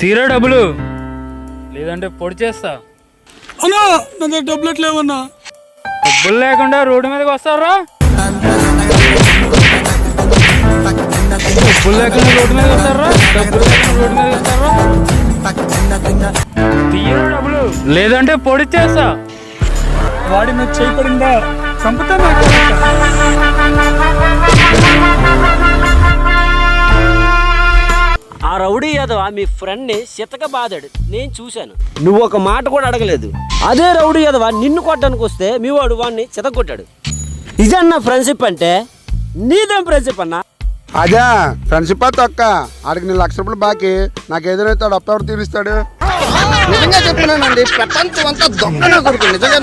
తీరా డబ్బులు? లేదంటే పొడి చేస్తా. అన్నా నా దగ్గర డబ్బులు లేవన్నా? డబ్బులు లేకుండా రోడ్డు మీదకి వస్తారా డబ్బులు లేకుండా రోడ్డు మీద వస్తారా డబ్బులు లేకుండా రోడ్డు మీద వస్తారా తీయరా డబ్బులు. లేదంటే పొడి చేస్తా. వాడి మీద చేయబడిందా చంపుతా రౌడీ యాదవ్ మీ ఫ్రెండ్ని సితక బాదాడు నేను చూశాను. నువ్వు ఒక మాట కూడా అడగలేదు. అదే రౌడీ యాదవ్ నిన్ను కొట్టడానికి వస్తే మీ వాడు వాడిని చితక కొట్టాడు ఇదన్న ఫ్రెండ్షిప్ అంటే నీదేం ఫ్రెండ్షిప్ అన్నా? అదే ఫ్రెండ్షిప్ తొక్క. ఆడికి నేను లక్ష రూపాయలు బాకీ. నాకు ఏదైనా అప్పు ఎవరు తీరుస్తాడు నిజంగా చెప్తున్నానండి ప్రపంచం అంతా దొంగ కొడుకు. నిజంగా